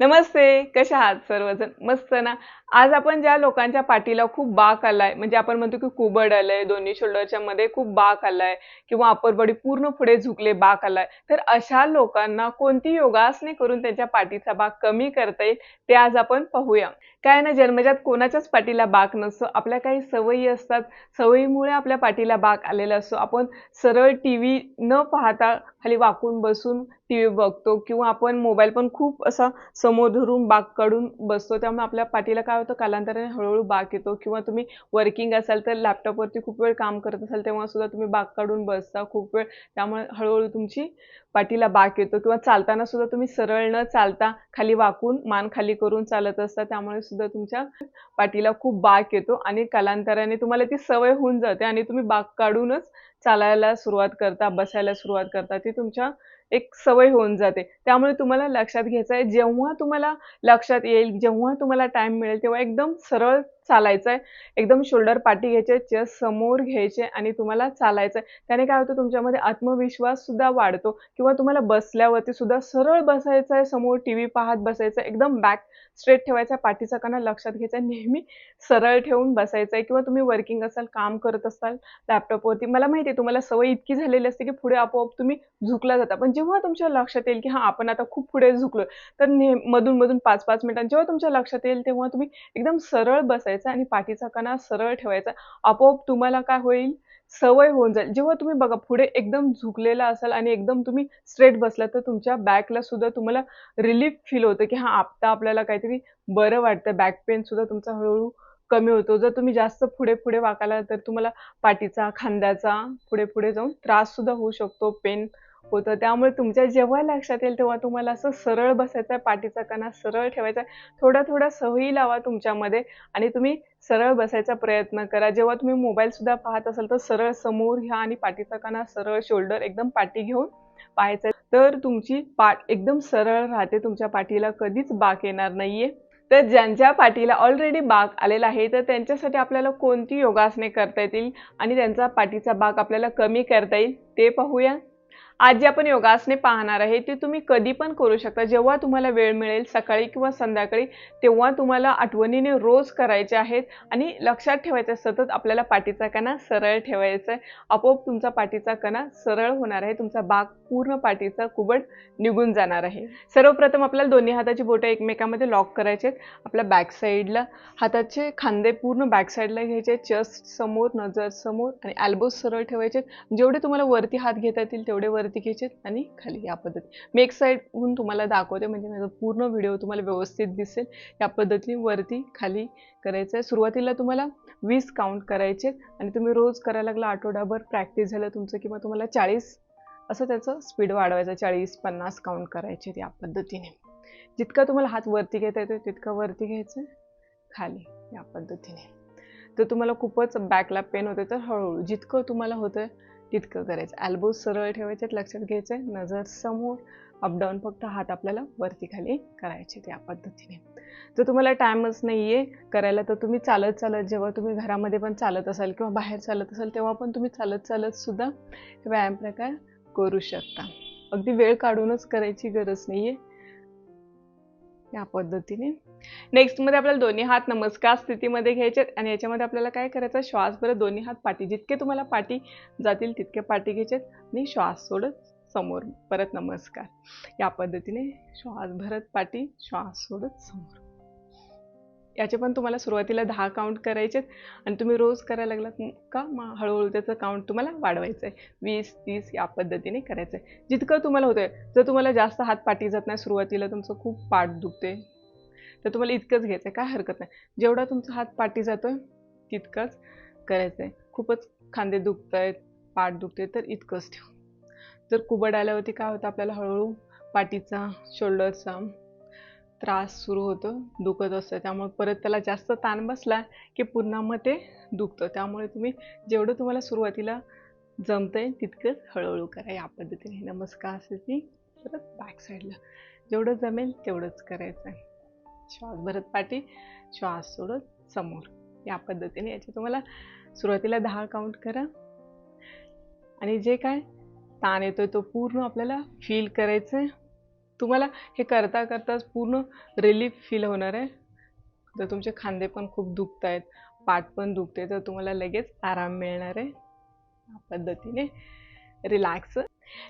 नमस्ते कशा आहात सर्वजण? मस्त ना? आज आपण ज्या लोकांच्या पाठीला खूप बाक आलाय म्हणजे आपण म्हणतो की कुबड आलंय दोन्ही शोल्डरच्या मध्ये खूप बाक आलाय किंवा अपर बॉडी पूर्ण पुढे झुकले बाक आलाय तर अशा लोकांना कोणती योगासने करून त्यांच्या पाठीचा बाक कमी करता येईल ते आज आपण पाहूया. काय ना जन्मजात कोणाच्याच पाठीला बाक नसतो आपल्या काही सवयी असतात सवयीमुळे आपल्या पाठीला बाक आलेला असतो. आपण सरळ टी व्ही न पाहता खाली वाकून बसून टी व्ही बघतो किंवा आपण मोबाईल पण खूप असा समोर धरून बाग काढून बसतो. त्यामुळे आपल्या पाठीला काय होतं? कालांतराने हळूहळू बाग येतो. किंवा तुम्ही वर्किंग असाल तर लॅपटॉपवरती खूप वेळ काम करत असाल तेव्हा सुद्धा तुम्ही बाग काढून बसता खूप वेळ. त्यामुळे हळूहळू तुमची पाठीला बाक येतो. किंवा चालताना सुद्धा तुम्ही सरळ न चालता खाली वाकून मान खाली करून चालत असता त्यामुळे सुद्धा तुमच्या पाठीला खूप बाक येतो. आणि कालांतराने तुम्हाला ती सवय होऊन जाते आणि तुम्ही बाग काढूनच चालायला सुरुवात करता बसायला सुरुवात करता ती तुमच्या एक सवय होऊन जाते. त्यामुळे तुम्हाला लक्षात घ्यायचं आहे जेव्हा तुम्हाला लक्षात येईल जेव्हा तुम्हाला टाइम मिळेल तेव्हा एकदम सरळ चालायचंय. एकदम शोल्डर पाठी घ्यायचे चेस्ट समोर घ्यायचे आणि तुम्हाला चालायचंय. त्याने काय होतं तुमच्यामध्ये आत्मविश्वास सुद्धा वाढतो किंवा तुम्हाला बसल्यावरती सुद्धा सरळ बसायचं आहे समोर टी व्ही पाहत बसायचं एकदम बॅक स्ट्रेट ठेवायचा पाठीचा कणा लक्षात घ्यायचा नेहमी सरळ ठेवून बसायचं आहे किंवा तुम्ही वर्किंग असाल काम करत असाल लॅपटॉपवरती मला माहिती आहे तुम्हाला सवय इतकी झालेली असते की पुढे आपोआप तुम्ही झुकला जाता. पण जेव्हा तुमच्या लक्षात येईल की हां आपण आता खूप पुढे झुकलो तर नेह मधून मधून पाच पाच मिनिटां जेव्हा तुमच्या लक्षात येईल तेव्हा तुम्ही एकदम सरळ बसायचं. आणि पाठीचा कणा सरळ ठेवायचा. आपोआप तुम्हाला काय होईल? सवय होऊन जाईल. जेव्हा तुम्ही बघा पुढे एकदम झुकलेला असाल आणि एकदम तुम्ही स्ट्रेट बसला तर तुमच्या बॅकला सुद्धा तुम्हाला रिलीफ फील होतं की हां आता आपल्याला काहीतरी बरं वाटतं बॅक पेन सुद्धा तुमचा हळूहळू कमी होतो. जर तुम्ही जास्त पुढे पुढे वाकाला तर तुम्हाला पाठीचा खांद्याचा पुढे पुढे जाऊन त्रास सुद्धा होऊ शकतो. पेन होतं. त्यामुळे तुमच्या जेव्हा लक्षात येईल तेव्हा तुम्हाला असं सरळ बसायचं आहे पाठीचा कणा सरळ ठेवायचा आहे थोडा थोडा सवयी लावा तुमच्यामध्ये आणि तुम्ही सरळ बसायचा प्रयत्न करा. जेव्हा तुम्ही मोबाईल सुद्धा पाहत असाल तर सरळ समोर घ्या आणि पाठीचा कणा सरळ शोल्डर एकदम पाठी घेऊन पाहायचं तर तुमची पाठ एकदम सरळ राहते. तुमच्या पाठीला कधीच बाक येणार नाहीये. तर ज्यांच्या पाठीला ऑलरेडी बाग आलेला आहे तर त्यांच्यासाठी आपल्याला कोणती योगासने करता येतील आणि त्यांचा पाठीचा बाग आपल्याला कमी करता येईल ते पाहूया. आज जी आपण योगासने पाहणार आहे ती तुम्ही कधी पण करू शकता. जेव्हा तुम्हाला वेळ मिळेल सकाळी किंवा संध्याकाळी तेव्हा तुम्हाला आठवणीने रोज करायचे आहेत आणि लक्षात ठेवायचं सतत आपल्याला पाठीचा कणा सरळ ठेवायचा आहे. आपोआप तुमचा पाठीचा कणा सरळ होणार आहे तुमचा बाग पूर्ण पाठीचा कुबड निघून जाणार आहे. सर्वप्रथम आपल्याला दोन्ही हाताची बोटं एकमेकामध्ये लॉक करायचे आहेत. आपल्या बॅक साईडला हाताचे खांदे पूर्ण बॅक साईडला घ्यायचे चेस्ट समोर नजर समोर आणि ॲल्बोज सरळ ठेवायचे जेवढे तुम्हाला वरती हात घेता येतील तेवढे वरती घ्यायचे आणि खाली या पद्धती. मी एक साईडहून तुम्हाला दाखवते म्हणजे माझा पूर्ण व्हिडिओ तुम्हाला व्यवस्थित दिसेल. या पद्धतीने वरती खाली करायचं आहे सुरुवातीला तुम्हाला वीस काउंट करायचे आणि तुम्ही रोज करायला लागला आठवडाभर प्रॅक्टिस झालं तुमचं किंवा तुम्हाला चाळीस असं त्याचं स्पीड वाढवायचं चाळीस पन्नास काउंट करायचे या पद्धतीने. जितका तुम्हाला हात वरती घेता येतो तितका वरती घ्यायचं खाली या पद्धतीने. तर तुम्हाला खूपच बॅकला पेन होते तर हळूहळू जितकं तुम्हाला होतं तितकं करायचं. ॲल्बोज सरळ ठेवायचे लक्षात घ्यायचं नजर समोर अपडाऊन फक्त हात आपल्याला वरती खाली करायचे त्या पद्धतीने. जर तुम्हाला टाईमच नाही आहे करायला तर तुम्ही चालत चालत जेव्हा तुम्ही घरामध्ये पण चालत असाल किंवा बाहेर चालत असाल तेव्हा पण तुम्ही चालत चालत सुद्धा व्यायाम प्रकार करू शकता. अगदी वेळ काढूनच करायची गरज नाही आहे या पद्धतीने. नेक्स्टमध्ये आपल्याला दोन्ही हात नमस्कार स्थितीमध्ये घ्यायचे आणि याच्यामध्ये आपल्याला काय करायचं? श्वास भरत दोन्ही हात पाठी जितके तुम्हाला पाठी जातील तितके पाठी घ्यायचे आणि श्वास सोडत समोर परत नमस्कार. या पद्धतीने श्वास भरत पाठी श्वास सोडत समोर. याचे पण तुम्हाला सुरुवातीला दहा काउंट करायचे आणि तुम्ही रोज करायला लागलात का? मग हळूहळू त्याचं काउंट तुम्हाला वाढवायचं आहे वीस तीस या पद्धतीने करायचं आहे जितकं तुम्हाला होतं आहे जर तुम्हाला जास्त हात पाठी जात नाही सुरुवातीला तुमचं खूप पाठ दुखते तर तुम्हाला इतकंच घ्यायचं आहे काय हरकत नाही. जेवढा तुमचा हात पाठी जातो आहे तितकंच करायचं आहे खूपच खांदे दुखत आहेत पाठ दुखते तर इतकंच ठेव. जर कुबड आल्यावरती काय होतं आपल्याला हळूहळू पाठीचा शोल्डरचा त्रास सुरू होतो दुखत असतं. त्यामुळे परत त्याला जास्त ताण बसला की पुन्हा मग ते दुखतं. त्यामुळे तुम्ही जेवढं तुम्हाला सुरुवातीला जमतंय तितकंच हळूहळू करा या पद्धतीने. नमस्कार स्थिती परत बॅक साईडला जेवढं जमेल तेवढंच करायचं आहे श्वास भरत पाठी श्वास सोडत समोर. या पद्धतीने याचे तुम्हाला सुरुवातीला दहा काउंट करा. आणि जे काय ताण येतोय तो पूर्ण आपल्याला फील करायचं आहे तुम्हाला हे करता करताच पूर्ण रिलीफ फील होणार आहे. तर तुमचे खांदे पण खूप दुखत आहेत पाठ पण दुखते तर तुम्हाला लगेच आराम मिळणार आहे. या पद्धतीने रिलॅक्स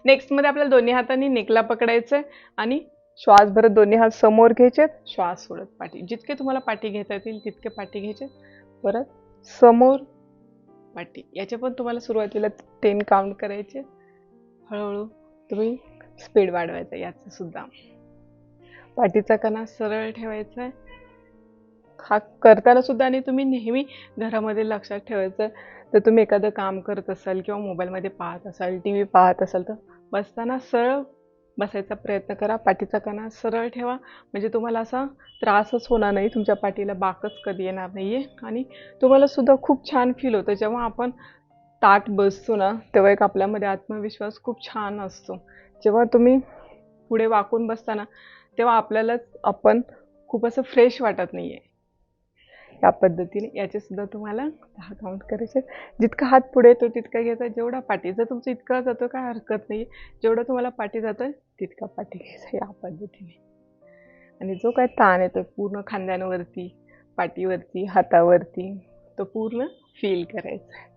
नेक्स्टमध्ये आपल्याला दोन्ही हातांनी नेकला पकडायचं आहे आणि श्वास भरत दोन्ही हात समोर घ्यायचे श्वास सोडत पाठी. जितके तुम्हाला पाठी घेता येतील तितके पाठी घ्यायचे परत समोर पाठी. याचे पण तुम्हाला सुरुवातीला टेन काउंट करायचे हळूहळू तुम्ही स्पीड वाढवायचा याचं सुद्धा. पाठीचा कणा सरळ ठेवायचा. आहे हा करताना सुद्धा आणि तुम्ही नेहमी घरामध्ये लक्षात ठेवायचं. तर तुम्ही एखादं काम करत असाल किंवा मोबाईलमध्ये पाहत असाल टी व्ही पाहत असाल तर बसताना सरळ बसायचा प्रयत्न करा. पाठीचा कणा सरळ ठेवा. म्हणजे तुम्हाला असा त्रासच होणार नाही. तुमच्या पाठीला बाकच कधी येणार नाही आहे आणि तुम्हाला सुद्धा खूप छान फील होतं. जेव्हा आपण ताट बसतो ना तेव्हा एक आपल्यामध्ये आत्मविश्वास खूप छान असतो. जेव्हा तुम्ही पुढे वाकून बसताना तेव्हा आपल्यालाच आपण खूप असं फ्रेश वाटत नाही आहे या पद्धतीने याचेसुद्धा तुम्हाला दहा काउंट करायचे जितका हात पुढे येतो तितका घ्यायचा. जेवढा पाठी जर तुमचं इतका जातो काय हरकत नाही जेवढं तुम्हाला पाठी जातं तितका पाठी घ्यायचा या पद्धतीने. आणि जो काय ताण येतो पूर्ण खांद्यांवरती पाठीवरती हातावरती तो पूर्ण फील करायचा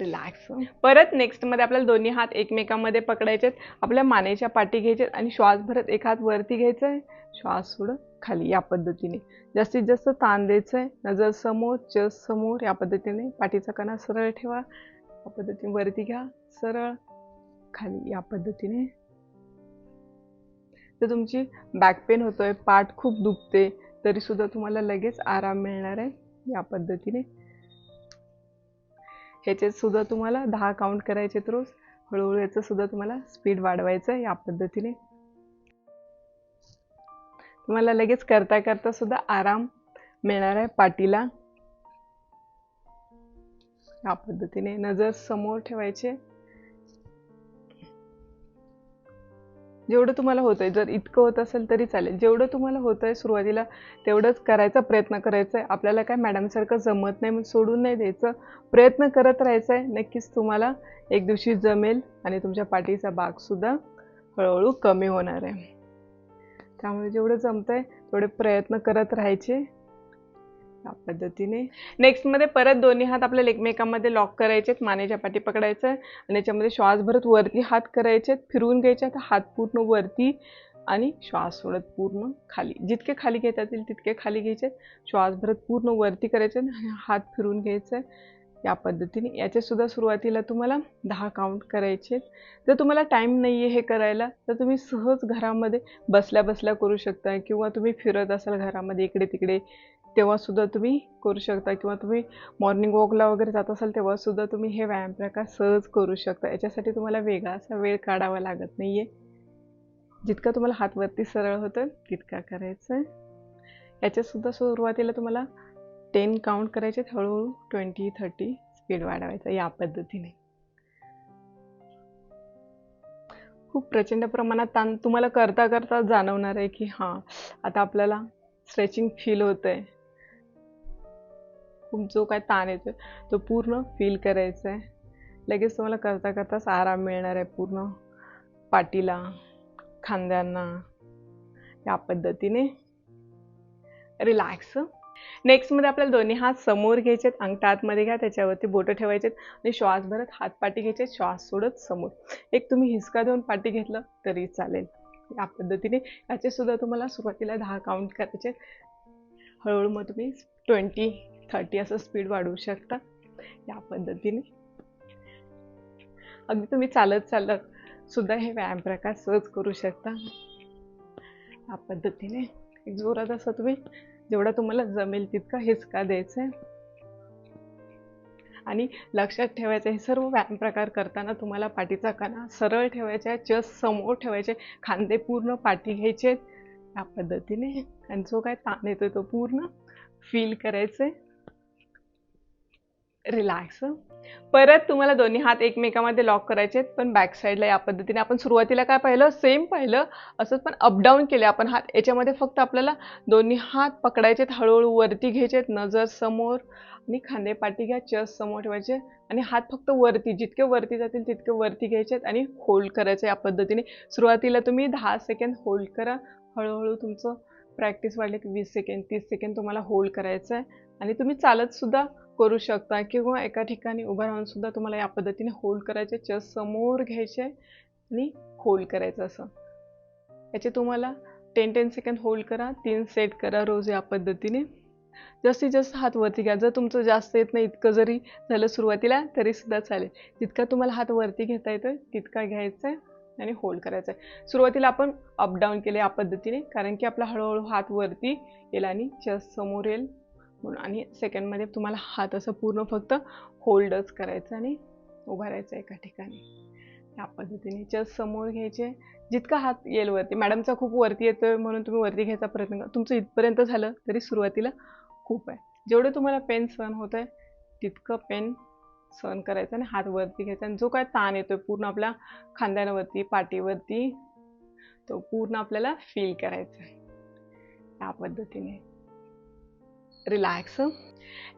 रिलॅक्स परत नेक्स्टमध्ये आपल्याला दोन्ही हात एकमेकांमध्ये पकडायचे आपल्या मानेच्या पाठी घ्यायचे आणि श्वास भरत एक हात वरती घ्यायचा आहे श्वास सोडत खाली या पद्धतीने. जास्तीत जास्त ताण द्यायचं आहे नजर समोर चस समोर या पद्धतीने. पाठीचा कणा सरळ ठेवा. या पद्धतीने वरती घ्या. सरळ खाली या पद्धतीने. तर तुमची बॅक पेन होतोय पाठ खूप दुखते तरी सुद्धा तुम्हाला लगेच आराम मिळणार आहे. या पद्धतीने. ह्याचे सुद्धा तुम्हाला दहा काउंट करायचे रोज. हळूहळू याचं सुद्धा तुम्हाला स्पीड वाढवायचं आहे या पद्धतीने. तुम्हाला लगेच करता करता सुद्धा आराम मिळणार आहे पाठीला. या पद्धतीने नजर समोर ठेवायचे. जेवढं तुम्हाला होतंय जर इतकं होत असेल तरी चालेल. जेवढं तुम्हाला होतंय सुरुवातीला तेवढंच करायचा प्रयत्न करायचा आहे आपल्याला काय मॅडमसारखं जमत नाही मग सोडून नाही द्यायचं. प्रयत्न करत राहायचा आहे नक्कीच तुम्हाला एक दिवशी जमेल आणि तुमच्या पाठीचा भागसुद्धा हळूहळू कमी होणार आहे त्यामुळे जेवढं जमतंय तेवढे प्रयत्न करत राहायचे. या पद्धतीने. नेक्स्टमध्ये परत दोन्ही हात आपल्याला एकमेकांमध्ये लॉक करायचे मानेच्या पाठी पकडायचं आहे आणि याच्यामध्ये श्वास भरत वरती हात करायचे फिरवून घ्यायचे तर हात पूर्ण वरती आणि श्वास सोडत पूर्ण खाली. जितके खाली घेता येतील तितके खाली घ्यायचे श्वास भरत पूर्ण वरती करायचे आणि हात फिरून घ्यायचे. या पद्धतीने. याच्यासुद्धा सुरुवातीला तुम्हाला दहा काउंट करायचे जर तुम्हाला टाईम नाही आहे हे करायला तर तुम्ही सहज घरामध्ये बसल्या बसल्या करू शकता किंवा तुम्ही फिरत असाल घरामध्ये इकडे तिकडे तेव्हासुद्धा तुम्ही करू शकता किंवा तुम्ही मॉर्निंग वॉकला वगैरे जात असाल तेव्हासुद्धा तुम्ही हे व्यायाम प्रकार सहज करू शकता. याच्यासाठी तुम्हाला वेगळा असा वेळ काढावा लागत नाही आहे जितका तुम्हाला हातवरती सरळ होतं तितका करायचं. आहे याच्यातसुद्धा सुरुवातीला तुम्हाला टेन काउंट करायचे हळूहळू ट्वेंटी थर्टी स्पीड वाढवायचा या पद्धतीने. खूप प्रचंड प्रमाणात ताण तुम्हाला करता करता जाणवणार आहे की हां आता आपल्याला स्ट्रेचिंग फील होत आहे खूप जो काय ताण येतोय तो पूर्ण फील करायचा आहे लगेच तुम्हाला करता करताच आराम मिळणार आहे पूर्ण पाठीला खांद्यांना या पद्धतीने. रिलॅक्स नेक्स्टमध्ये आपल्याला दोन्ही हात समोर घ्यायचेत अंगठा आतमध्ये घ्या त्याच्यावरती बोटं ठेवायचेत आणि श्वास भरत हात पाठी घ्यायचे श्वास सोडत समोर. एक तुम्ही हिसका देऊन पाठी घेतलं तरी चालेल. या पद्धतीने याचे सुद्धा तुम्हाला सुरुवातीला दहा काउंट करायचे हळूहळू मग तुम्ही ट्वेंटी थर्टी असं स्पीड वाढवू शकता. या पद्धतीने. अगदी तुम्ही चालत चालत सुद्धा हे व्यायाम प्रकार सहज करू शकता. या पद्धतीने. एक जोरात असं तुम्ही जेवढा तुम्हाला जमेल तितका हिसका द्यायचा आहे आणि लक्षात ठेवायचं हे सर्व व्यायाम प्रकार करताना तुम्हाला पाठीचा कणा सरळ ठेवायचा आहे चस्ट समोर ठेवायचे खांदे पूर्ण पाठी घ्यायचे. या पद्धतीने. आणि जो काय ताण येतोय तो पूर्ण फील करायचे. रिलॅक्स परत तुम्हाला दोन्ही हात एकमेकामध्ये लॉक करायचे आहेत पण बॅक साईडला या पद्धतीने आपण सुरुवातीला काय पाहिलं? सेम पाहिलं. असंच पण अपडाऊन केले आपण हात. याच्यामध्ये फक्त आपल्याला दोन्ही हात पकडायचे आहेत हळूहळू वरती घ्यायचे आहेत नजर समोर आणि खांदे पाठी घ्या चस्ट समोर ठेवायचे आणि हात फक्त वरती जितके वरती जातील तितके वरती घ्यायचे आहेत आणि होल्ड करायचं या पद्धतीने. सुरुवातीला तुम्ही दहा सेकंड होल्ड करा. हळूहळू तुमचं प्रॅक्टिस वाढले की वीस सेकंड तीस सेकंड तुम्हाला होल्ड करायचं आहे. आणि तुम्ही चालतसुद्धा करू शकता किंवा एका ठिकाणी उभं राहून सुद्धा तुम्हाला या पद्धतीने होल्ड करायचे चेस समोर घ्यायचे आणि होल्ड करायचं असं. याचे तुम्हाला टेन टेन सेकंड होल्ड करा तीन सेट करा रोज या पद्धतीने. जास्तीत जास्त हात वरती घ्या. जर तुमचं जास्त येत नाही इतकं जरी झालं सुरुवातीला तरी सुद्धा चालेल. जितका तुम्हाला हात वरती घेता येतं तितका घ्यायचा आहे आणि होल्ड करायचं आहे सुरुवातीला आपण अपडाऊन केले या पद्धतीने कारण की आपला हळूहळू हात वरती येईल आणि चस्ट समोर येईल. म्हणून. आणि सेकंडमध्ये तुम्हाला हात असं पूर्ण फक्त होल्डच करायचं आणि उभा राहायचं एका ठिकाणी. या पद्धतीने चस्ट समोर घ्यायचे जितका हात येईल वरती. मॅडमचा खूप वरती येतोय म्हणून तुम्ही वरती घ्यायचा प्रयत्न करा. तुमचं इथपर्यंत झालं तरी सुरुवातीला खूप आहे. जेवढं तुम्हाला पेन सहन होत आहे तितकं पेन सहन करायचं आणि हात वरती घ्यायचा. आणि जो काय ताण येतोय पूर्ण आपल्या खांद्यांवरती पाठीवरती तो पूर्ण आपल्याला फील करायचा आहे. या पद्धतीने. रिलॅक्स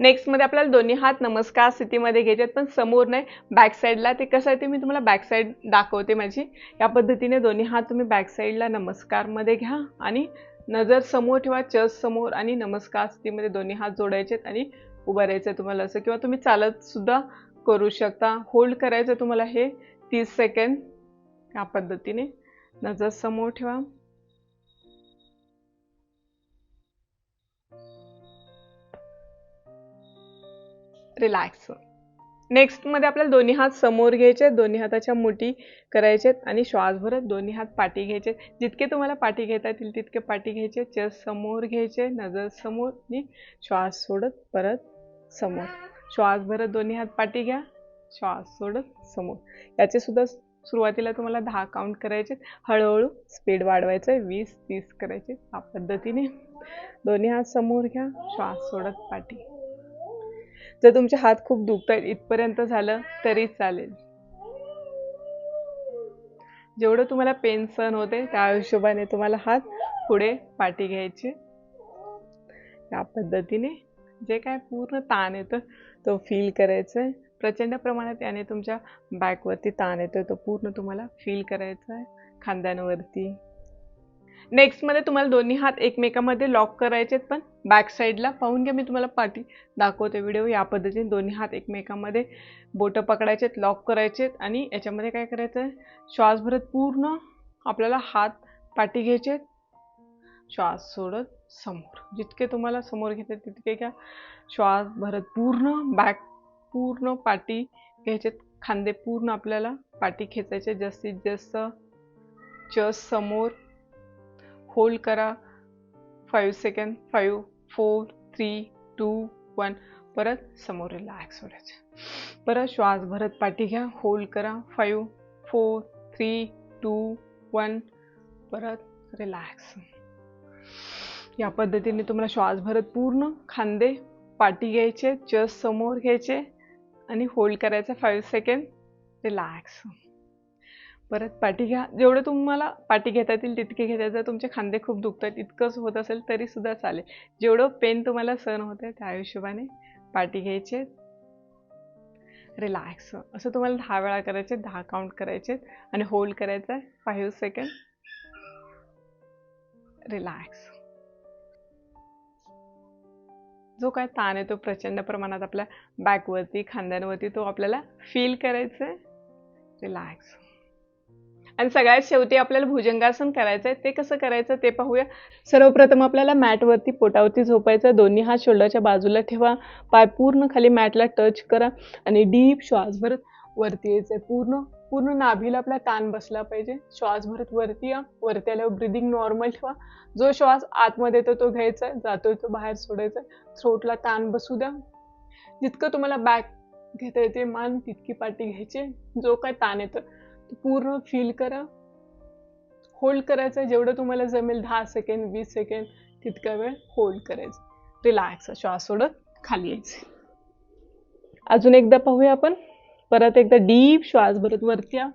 नेक्स्टमध्ये आपल्याला दोन्ही हात नमस्कार स्थितीमध्ये घ्यायचे आहेत पण समोर नाही बॅक साईडला ते कसं आहे ते मी तुम्हाला बॅक साईड दाखवते माझी. या पद्धतीने दोन्ही हात तुम्ही बॅक साईडला नमस्कारमध्ये घ्या आणि नजर समोर ठेवा चस समोर आणि नमस्कार स्थितीमध्ये दोन्ही हात जोडायचे आहेत आणि उभं राहायचं आहे तुम्हाला असं. किंवा तुम्ही चालतसुद्धा करू शकता. होल्ड करायचं तुम्हाला हे तीस सेकंड या पद्धतीने नजर समोर ठेवा. रिलॅक्स नेक्स्टमध्ये आपल्याला दोन्ही हात समोर घ्यायचे दोन्ही हाताच्या मुठी करायचे आणि श्वास भरत दोन्ही हात पाठी घ्यायचे. जितके तुम्हाला पाठी घेता येतील तितके पाठी घ्यायचे. चेस्ट समोर घ्यायचे नजर समोर आणि श्वास सोडत परत समोर. श्वास भरत दोन्ही हात पाठी घ्या श्वास सोडत समोर. याचे सुद्धा सुरुवातीला तुम्हाला दहा काउंट करायचे. हळूहळू स्पीड वाढवायचं आहे वीस तीस करायचे. या पद्धतीने दोन्ही हात समोर घ्या श्वास सोडत पाठी. जर तुमचे हात खूप दुखत आहेत इथपर्यंत झालं तरी चालेल. जेवढं तुम्हाला पेन सहन होते त्या हिशोबाने तुम्हाला हात पुढे पाठी घ्यायचे. या पद्धतीने जे काय पूर्ण ताण येतं तो फील करायचा आहे प्रचंड प्रमाणात याने तुमच्या बॅकवरती ताण येतो तो पूर्ण तुम्हाला फील करायचा आहे खांद्यांवरती नेक्स्टमध्ये तुम्हाला दोन्ही हात एकमेकामध्ये लॉक करायचे आहेत पण बॅक साईडला पाहून घ्या मी तुम्हाला पाठी दाखवते व्हिडिओ या पद्धतीने दोन्ही हात एकमेकामध्ये बोटं पकडायचे आहेत लॉक करायचे आहेत आणि याच्यामध्ये काय करायचं आहे? श्वास भरत पूर्ण आपल्याला हात पाठी घ्यायचे आहेत. श्वास सोडत समोर. जितके तुम्हाला समोर घेते तितके घ्या. श्वास भरत पूर्ण बॅक पूर्ण पाठी घ्यायचे खांदे पूर्ण आपल्याला पाठी खेचायचे जास्तीत जास्त चस समोर होल्ड करा. Five second five four three two one परत समोर रिलॅक्स होण्याचे. परत श्वास भरत पाठी घ्या. होल्ड करा. Five four three two one परत रिलॅक्स या पद्धतीने तुम्हाला श्वास भरत पूर्ण खांदे पाठी घ्यायचे चस्ट समोर घ्यायचे आणि होल्ड करायचं. फाईव्ह सेकंड रिलॅक्स परत पाठी घ्या. जेवढं तुम्हाला पाठी घेता येतील तितके घेता जर तुमचे खांदे खूप दुखतात इतकंच होत असेल तरी सुद्धा चालेल. जेवढं पेन तुम्हाला सहन होत आहे त्या हिशोबाने पाठी घ्यायचे. रिलॅक्स असं तुम्हाला दहा वेळा करायचे दहा काउंट करायचे आणि होल्ड करायचं आहे. फाईव्ह सेकंड रिलॅक्स जो काय ताण आहे तो प्रचंड प्रमाणात आपल्या बॅकवरती खांद्यांवरती तो आपल्याला फील करायचा आहे रिलॅक्स आणि सगळ्यात शेवटी आपल्याला भुजंगासन करायचं आहे ते कसं करायचं ते पाहूया. सर्वप्रथम आपल्याला मॅटवरती पोटावरती झोपायचं दोन्ही हात शोल्डरच्या बाजूला ठेवा. पाय पूर्ण खाली मॅटला टच करा आणि डीप श्वास भरत वरती यायचं आहे पूर्ण पूर्ण नाभीला आपला ताण बसला पाहिजे. श्वास भरत वरती या. वरती आल्यावर ब्रिदिंग नॉर्मल ठेवा. जो श्वास आतमध्ये येतो तो घ्यायचा जातोय तो बाहेर सोडायचा थ्रोटला ताण बसू द्या. जितकं तुम्हाला बॅक घेता येते मान तितकी पाठी घ्यायची. जो काय ताण येतं. पूर्ण फील करा. होल्ड करायचं जेवढं तुम्हाला जमेल दहा सेकंड वीस सेकंड तितका वेळ होल्ड करायचं. रिलॅक्स श्वास सोडत खाली यायचे. अजून एकदा पाहूया आपण. परत एकदा डीप श्वास भरत वरती या.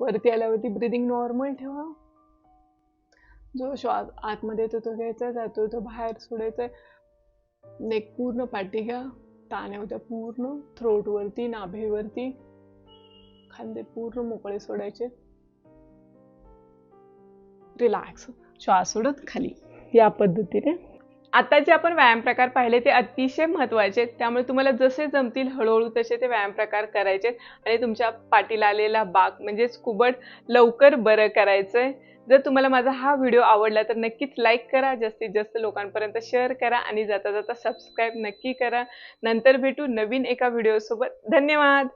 वरती आल्यावरती ब्रिदिंग नॉर्मल ठेवा. जो श्वास आतमध्ये येतो तो घ्यायचा जातो तो बाहेर सोडायचा नेक पूर्ण पाठी घ्या. ताण्या होत्या पूर्ण. थ्रोटवरती नाभेवरती. खांदे पूर्ण मोकळे सोडायचे. रिलॅक्स श्वास सोडत खाली. या पद्धतीने. आता जे आपण व्यायाम प्रकार पाहिले ते अतिशय महत्त्वाचे आहेत. त्यामुळे तुम्हाला जसे जमतील हळूहळू तसे ते व्यायाम प्रकार करायचे आणि तुमच्या पाठीला आलेला बाग म्हणजेच कुबड लवकर बरं करायचंय. जर तुम्हाला माझा हा व्हिडिओ आवडला तर नक्कीच लाईक करा. जास्तीत जास्त लोकांपर्यंत शेअर करा. आणि जाता जाता सबस्क्राईब नक्की करा. नंतर भेटू नवीन एका व्हिडिओसोबत धन्यवाद!